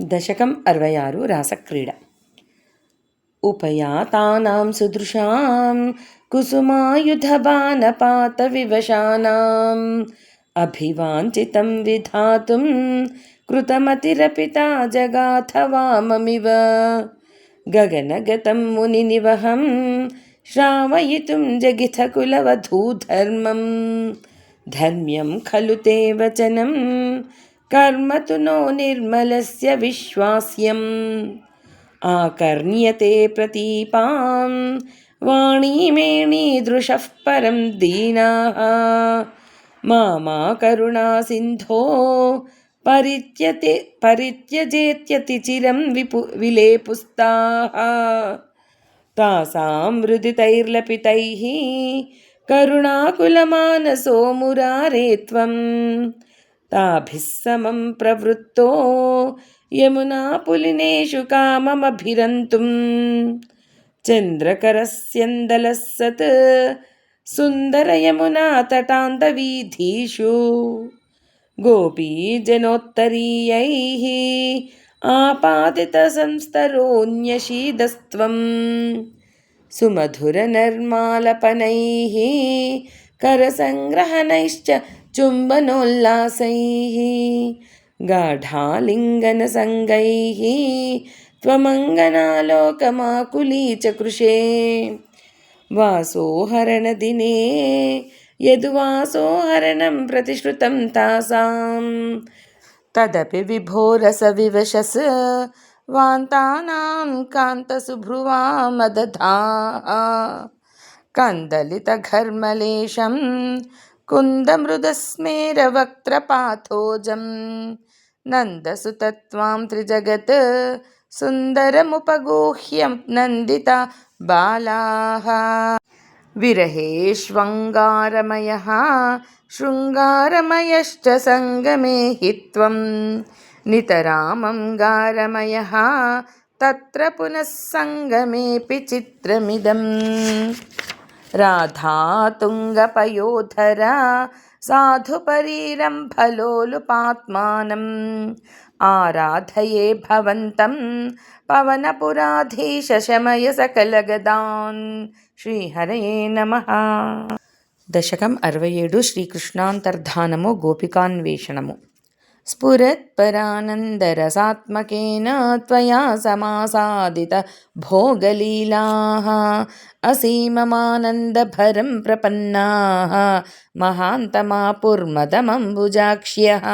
దశకం అరవై ఆరు రాసక్రీడ. ఉపయాతానాం సుదృశాం కుసుమాయుధబాణపాతవివశానాం అభివాంఛితం విధాతుం కృతమతిరపితా జగాథవామమివ గగనగతం మునినివహం శ్రావయితుం జగిథకులవధూధర్మం ధర్మ్యం ఖలు తే వచనం కర్మతు నో నిర్మలస్య విశ్వాస్యం ఆకర్ణ్యతే ప్రతీపాం వాణీమేణీదృశః పరం దీనాः మామా కరుణా సింధో పరిత్యతే పరిత్యజేత్యతి చిరం విపు విలేపుస్తాः తాసాం మృదితైర్లపితైः కరుణాకులమానసో మురారే త్వం ताभिः समं प्रवृत्तो यमुनापुलिनेषु काममभिरन्तुं चन्द्रकरस्यन्दलः सत् सुन्दरयमुनातटान्तवीथीषु गोपीजनोत्तरीयैः आपादितसंस्तरोऽन्यशीदस्त्वं सुमधुरनर्मालपनैः करसङ्ग्रहणैश्च चुम्बनोल्लासैः गाढालिङ्गनसङ्गैः त्वमङ्गनालोकमाकुली च कृशे वासोहरणदिने यद्वासोहरणं प्रतिश्रुतं तासां। तदपि विभोरसविवशस् वान्तानां कान्तसुभ्रुवामदधाः। कन्दलितघर्मलेशं कुन्दमृदस्मेरवक्त्रपाथोजं नन्दसुतत्वां त्रिजगत् सुन्दरमुपगोह्यं नन्दिता बालाः। विरहेष्वङ्गारमयः शृङ्गारमयश्च सङ्गमे हि त्वं। नितरामङ्गारमयः तत्र पुनः सङ्गमेऽपि चित्रमिदम् రాధాతుంగపయోధరా సాధుపరీరంభలోలుపాత్మానం ఆరాధయే భవంతం పవనపురాధీశమయ సకలగదాన్ శ్రీహరయే నమ. దశకం అరవై ఏడు శ్రీకృష్ణాంతర్ధానము గోపికాన్వేషణము. स्फुरत्परानन्दरसात्मकेन त्वया समासादितभोगलीलाः असीममानन्दभरं प्रपन्नाः महान्तमापुर्मदमम्बुजाक्ष्यः।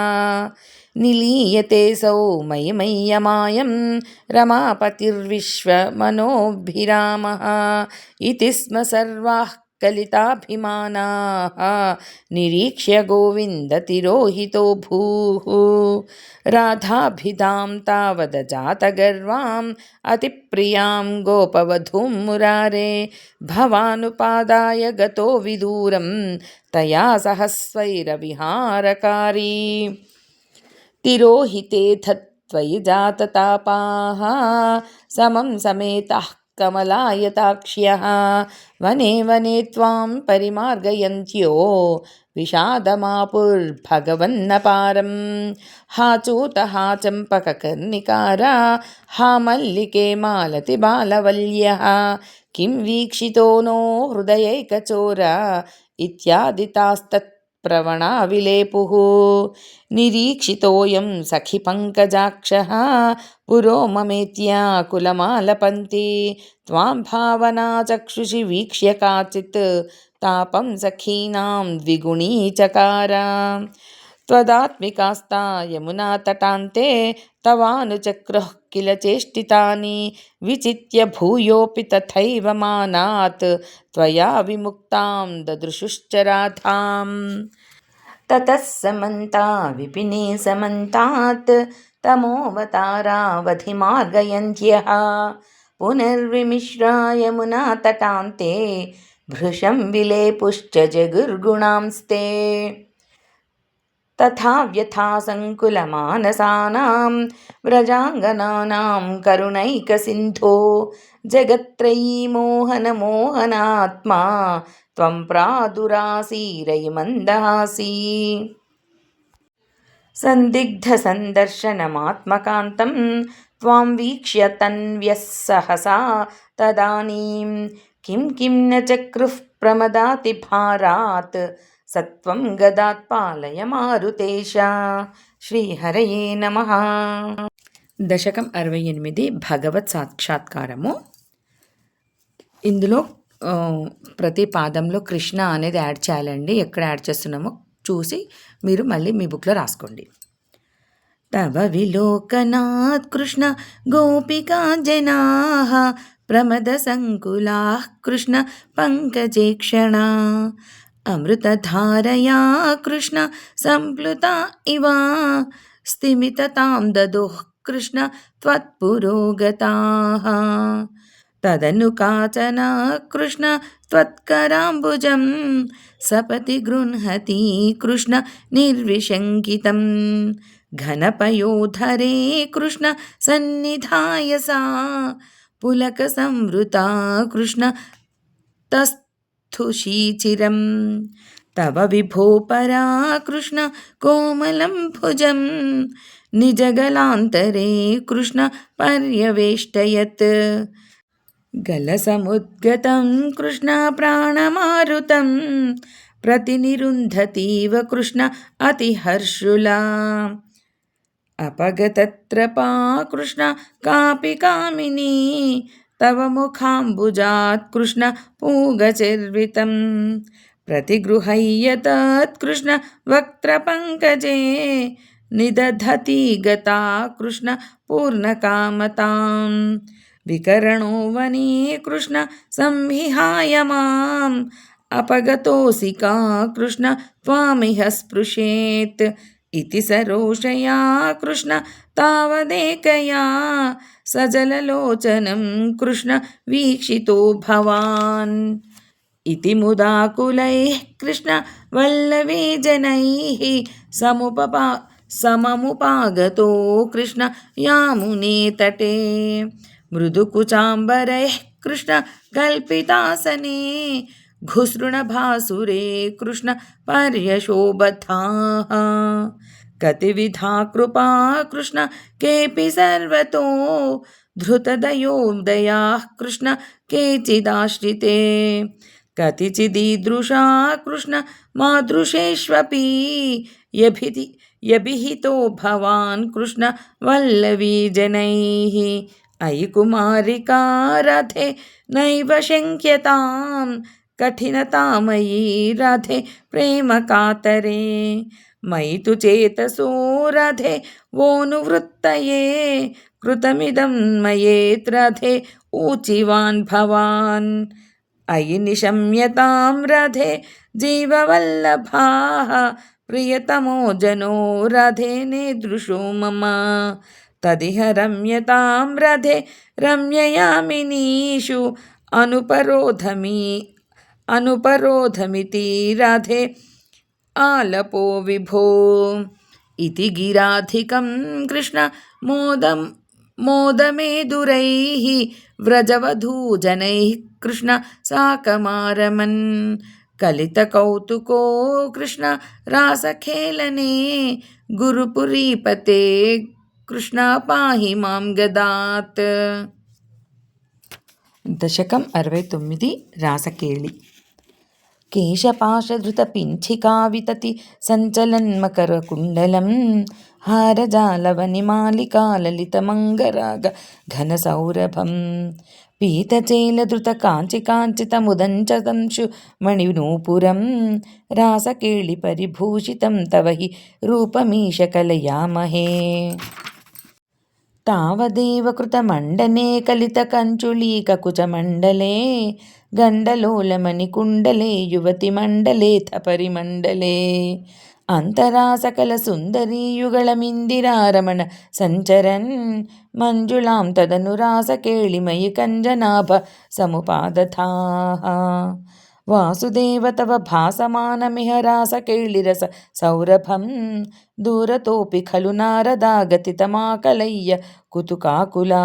निलीयते सौ मयि मय्यमायं रमापतिर्विश्वमनोभिरामः इति स्म सर्वाः कलिताभिमानाः। निरीक्ष्य गोविन्दतिरोहितो भूः। राधाभिधां तावदजातगर्वाम् अतिप्रियाँ गोपवधूं मुरारे। भवानुपादाय गतो विदूरं तया सहस्वैरविहारकारी। तिरोहितेऽथ त्वयि जाततापाः, समं समेतः कमलायताक्ष्यः वने वने त्वां परिमार्गयन्त्यो विषादमापुर्भगवन्नपारं हा चूत हा चम्पककर्णिकारा हा मल्लिके मालति बालवल्यः किं वीक्षितो नो हृदयैकचोर इत्यादितास्तत् प्रवणा विलेपुः निरीक्षितोऽयं सखिपङ्कजाक्षः पुरो ममेत्याकुलमालपन्ति त्वां भावना चक्षुषि वीक्ष्य काचित् तापं सखीनां द्विगुणीचकार त्वदात्मिकास्ता यमुनातटान्ते तवानुचक्रुः किल चेष्टितानि विचित्य भूयोऽपि तथैव मानात् त्वया विमुक्तां ददृशुश्च राधाम् ततः समन्ता विपिने समन्तात् तमोवतारावधिमार्गयन्त्यः पुनर्विमिश्रा यमुनातटान्ते भृशं विलेपुश्च जगुर्गुणांस्ते तथा व्यथा सङ्कुलमानसानां व्रजाङ्गनानां करुणैकसिन्धो जगत्त्रयी मोहनमोहनात्मा त्वं प्रादुरासीरयि मन्दहासी सन्दिग्धसन्दर्शनमात्मकान्तं त्वां वीक्ष्य तन्व्यः सहसा तदानीं किं किं न चक्रुः प्रमदातिभारात् सत्वं गदात् पालय మారుతేశ శ్రీహరయే నమ దశకం అరవై ఎనిమిది భగవత్ సాక్షాత్కారము ఇందులో ప్రతి పాదంలో కృష్ణ అనేది యాడ్ చేయాలండి. ఎక్కడ యాడ్ చేస్తున్నామో చూసి మీరు మళ్ళీ మీ బుక్లో రాసుకోండి. తవ విలోకనాత్ కృష్ణ గోపికా జనా ప్రమద సంకులా కృష్ణ పంకజేక్షణ అమృతధారయా కృష్ణ సంప్లుత ఇవ స్థిమితతాం దదో కృష్ణ త్వత్పురోగతా तदनु काचन कृष्ण त्वत्कराम्बुजं सपति गृह्णति कृष्ण निर्विशङ्कितं घनपयोधरे कृष्ण सन्निधाय सा। पुलकसंवृता कृष्ण तस्थुशीचिरं तव विभो परा कृष्ण कोमलं भुजं निजगलान्तरे कृष्ण पर्यवेष्टयत्। గలసముద్గతం కృష్ణ ప్రాణమారుతం. ప్రతినిరుంధతీవ కృష్ణ అతిహర్షులా అపగతత్రపా కృష్ణ కాపి కామిని. తవ ముఖాంబుజాత్ కృష్ణ పూగచర్వితం ప్రతిగృహయ్యతత్కృష్ణ వక్త్రపంకజే నిదధతి గతా కృష్ణ పూర్ణకామతాం వికరణో వనే కృష్ణ సంహిహాయ మాం. అపగతోసి కా కృష్ణ త్వామిహ స్పృశేత్. ఇది సరోషయా కృష్ణ తావదేకయా. సజలలోచనం కృష్ణ వీక్షితో భవాన్. ఇది ముదాకులై కృష్ణ వల్లవే జనై సముపపా సమముపాగతో కృష్ణ యామునే తటే मृदुकुचाम्बरैः कृष्ण कल्पितासने घुसृणभासुरे कृष्ण पर्यशोभथाः कतिविधा कृपा कृष्ण केऽपि सर्वतो कृष्ण केचिदाश्रिते। कतिचिदीदृशा कृष्ण मादृशेष्वपि यभिति यभिहितो भवान् कृष्ण वल्लवीजनैः। अयि कुमारिका रथे नैव शङ्क्यतां कठिनतामयी राधे प्रेमकातरे मयि तु चेतसो राधे, वोनुवृत्तये, कृतमिदं मयेत् राधे, ऊचिवान् भवान्। अयि निशम्यतां राधे, जीववल्लभाः, प्रियतमो जनो राधे, नेदृशो मम। तदिह रम्यतां रथे रम्ययामिनीषु अनुपरोधमि, अनुपरोधमिति राधे आलपो विभो इति गिराधिकं कृष्ण मोदं मोदमेदुरैः, व्रजवधूजनैः कृष्ण, साकमारमन्, कलितकौतुको कृष्ण, रासखेलने, गुरुपुरीपते కృష్ణ పాహి మాం గదాత్. దశకం అరవై తొమ్మిది రాసకేళి. కేశపాశధృత పింఛికా వితతి సంచలన్మకర కుండలం. హారజాలవనిమాలికాలలితమంగరాగ ఘనసౌరభం పీతచేలధృత కాంచి కాంచితముదంచతంశు మణినూపురం. రాసకేళి పరిభూషితం తవ హి రూపమీశకలయామహే తావదేవ కృతమండనే కలితకంచులీక కుచమండలే గండలోలమణి కుండలే యువతి మండలే తపరి మండలే అంతరాసకల సుందరీయుగళ మిందిరారమణ సంచరన్ మంజులాం తదనురాస కేళిమయి కంజనాభ సముపాదథా. వాసుదేవ తవ భాసమానమిహ రాసకైళిరస సౌరభం దూరతోపి ఖలు నారదాగతితమాకలయ్య కుతుకాకులా.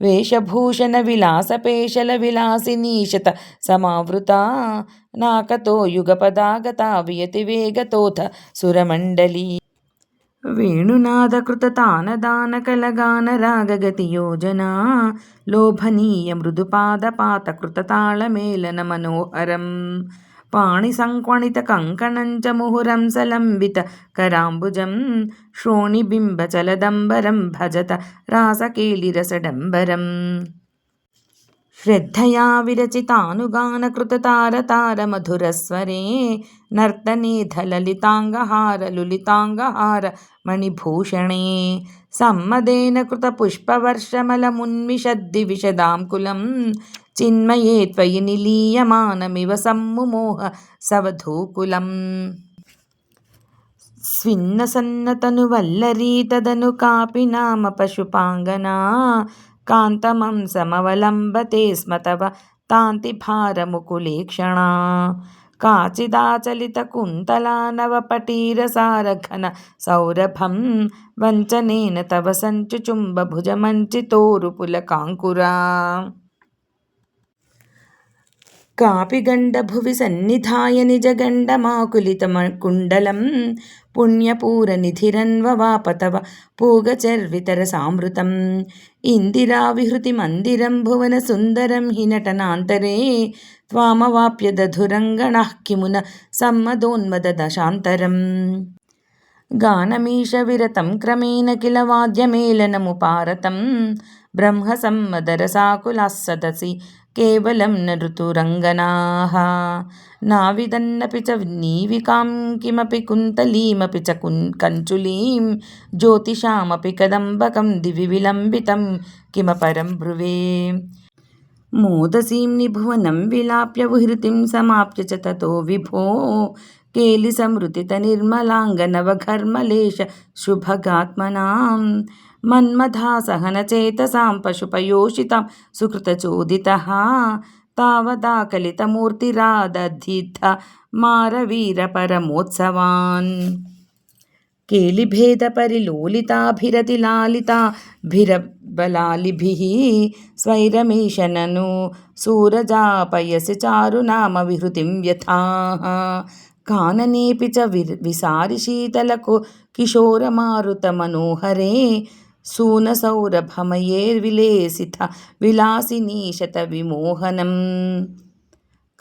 వేషభూషణ విలాసపేషల విలాసినీశత సమావృత నాకతో యుగపదాగత వియతి వేగతోథ సురమండలీ. వేణునాదకృతతానదానకలగాన రాగగతి యోజన లోభనీయ మృదుపాదపాతకృతతాళమేలన మనోహరం పాణిసంక్వణిత కంకణంచ ముహురం సలంబిత కరాంబుజం శోణిబింబచలదంబరం భజత రాసకేలిరసడంబరం. శ్రద్ధయా విరచితానుగానకృతతారతారమధురస్వరే నర్తనేధలలితాంగహార లులితాంగహార मणिभूषणे सम्मदेन कृतपुष्पवर्षमलमुन्मिषद्दिविशदां कुलं चिन्मये त्वयि निलीयमानमिव सम्मुमोह सवधूकुलम् स्विन्नसन्नतनुवल्लरी तदनु कापि नाम पशुपाङ्गना कान्तमं समवलम्बते स्म तव तान्तिभारमुकुलेक्षणा काचिदाचलितकुन्तला नवपटीरसारघन सौरभं वञ्चनेन तव सञ्चुचुम्बभुजमञ्चितोरुपुलकाङ्कुरा कापि गण्डभुवि सन्निधाय निजगण्डमाकुलितकुण्डलं पुण्यपूरनिधिरन्ववाप तव पूगचर्वितरसामृतम्। इन्दिराविहृतिमन्दिरं भुवनसुन्दरं हि नटनान्तरे त्वामवाप्य दधुरङ्गणः किमुन सम्मदोन्मददशान्तरम्। गानमीशविरतं क्रमेण किल वाद्यमेलनमुपारतं ब्रह्मसम्मदरसाकुलाः सदसि केवलं न ऋतुरङ्गनाः नाविदन्नपि च नीविकां किमपि कुन्तलीमपि च कुन् कञ्चुलीं ज्योतिषामपि कदम्बकं दिवि विलम्बितं किमपरं ब्रुवे मोदसीं निभुवनं विलाप्य विहृतिं समाप्य च ततो विभो केलिसमृतितनिर्मलाङ्गनवघर्मलेश शुभगात्मनां मन्मथासहनचेतसां पशुपयोषितां सुकृतचोदितः तावदाकलितमूर्तिरादधिथ मारवीरपरमोत्सवान् केलिभेदपरिलोलिताभिरतिलालिताभिरबलालिभिः स्वैरमीशननु सूरजापयसि चारुनामविहृतिं व्यथाः काननेऽपि च विर् विसारिशीतलको किशोरमारुतमनोहरे सूनसौरभमयेर्विलेसित विलासिनीशतविमोहनं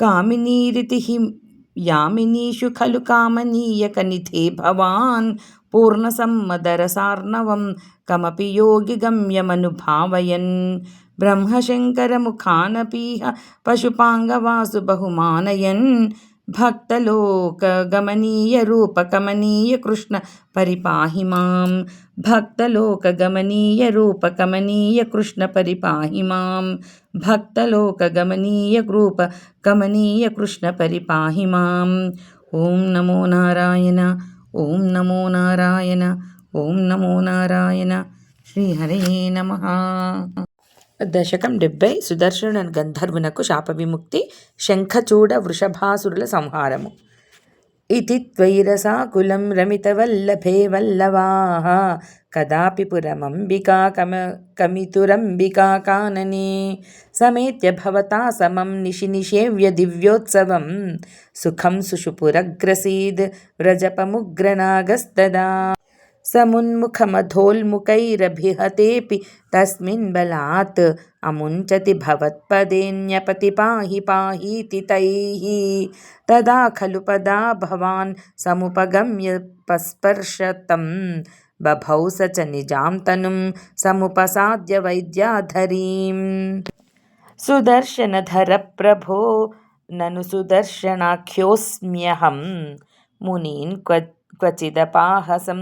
कामिनीरितिः यामिनीषु खलु कामनीयकनिथे भवान् पूर्णसम्मदरसार्णवं कमपि योगिगम्यमनुभावयन् ब्रह्मशङ्करमुखानपीह पशुपाङ्गवासु बहुमानयन् భక్తలోకగమనీయ రూపకమనీయ కృష్ణ పరిపాహి మాం భక్తలోకగమనీయ రూపకమనీయ కృష్ణ పరిపాహి మాం భక్తలోకగమనీయ రూప కమనీయ కృష్ణ పరిపాహి మాం ఓం నమో నారాయణ ఓం నమో నారాయణ ఓం నమో నారాయణ శ్రీహరే నమ దశకం డెబ్బై సుదర్శనుడు గంధర్వునకు శాప విముక్తి శంఖచూడ వృషభాసురుల సంహారము. ఇది త్వైరసాకులం రమితవల్లభే వల్లవాహ కదాపి పురమంబికా కమ కమితురంబికా కాననే సమేత్య భవతా సమం నిశి నిషేవ్య దివ్యోత్సవం సుఖం సుషుపురగ్రసీద్ వ్రజపముగ్రనాగస్తదా. समुन्मुखमधोल्मुखैरभिहतेऽपि तस्मिन् बलात् अमुञ्चति भवत्पदेऽन्यपति पाहि पाहीति तैः। तदा खलु पदा भवान् समुपगम्य पस्पर्शतं बभौ स च निजां तनुं समुपसाद्य वैद्याधरीं सुदर्शनधरप्रभो ननु सुदर्शनाख्योऽस्म्यहं मुनीन् क्व क्वचिदपाहसं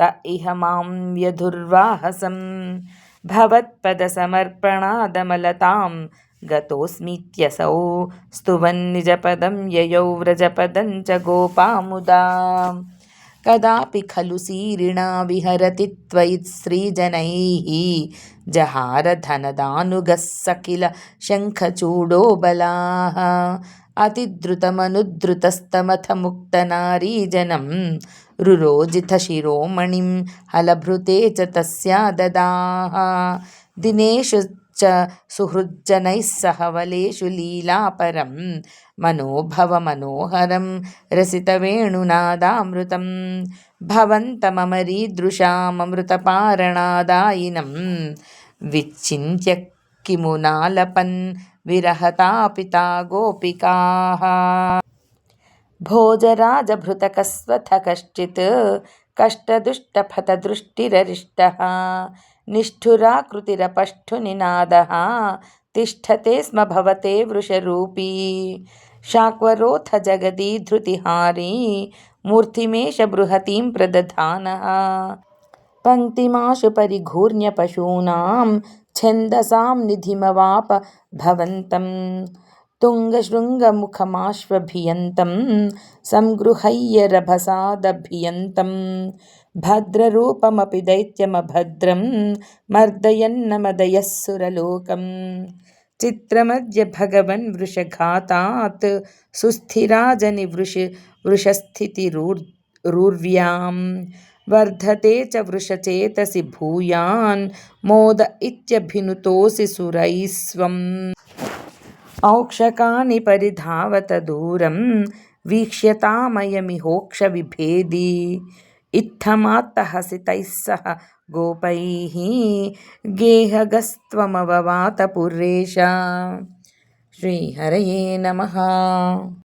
त इह माँ व्यधुर्वाहसं भवत्पदसमर्पणादमलतां। गतोऽस्मीत्यसौ स्तुवन्निजपदं ययौ व्रजपदं च गोपामुदा। कदापि खलु सीरिणा विहरति त्वयि श्रीजनैः जहारधनदानुगः सखिल शङ्खचूडो बलाः अतिद्रुतमनुद्रुतस्तमथ मुक्तनारीजनं रुरोजितशिरोमणिं हलभृते च तस्या ददाः दिनेषु सुहृज्जनैः सह वलेषु लीलापरं मनोभवमनोहरं रसितवेणुनादामृतं भवन्तममरीदृशाममृतपारणादायिनं विच्चिन्त्य किमु नालपन् विरहतापिता गोपिकाः भोजराजभृतकस्वथ कश्चित् कष्टदुष्टफतदृष्टिररिष्टः निष्ठुराकृतिरपष्ठुनिनादः तिष्ठते स्म भवते वृषरूपी शाक्वरोऽथ जगदी धृतिहारी मूर्तिमेष बृहतीं प्रदधानः पङ्क्तिमाशु परिघूर्ण्यपशूनां छन्दसां निधिमवाप भवन्तं तुङ्गशृङ्गमुखमाश्वभियन्तं सङ्गृहय्य रभसादभियन्तं भद्ररूपमपि दैत्यमभद्रं मर्दयन्नमदयः सुरलोकं चित्रमद्य भगवन् वृषघातात् सुस्थिराजनिवृष वृषस्थितिरूर्व्यां वर्धते च वृषचेतसि भूयान्, मोद इत्यभिनुतोऽसि सुरैः स्वम् औक्षकानि परिधावत दूरं वीक्ष्यतामयमिहोक्षविभेदी इत्थमात्तहसितैः सह गोपैः गेहगस्त्वमववात पुरेश श्रीहरये नमः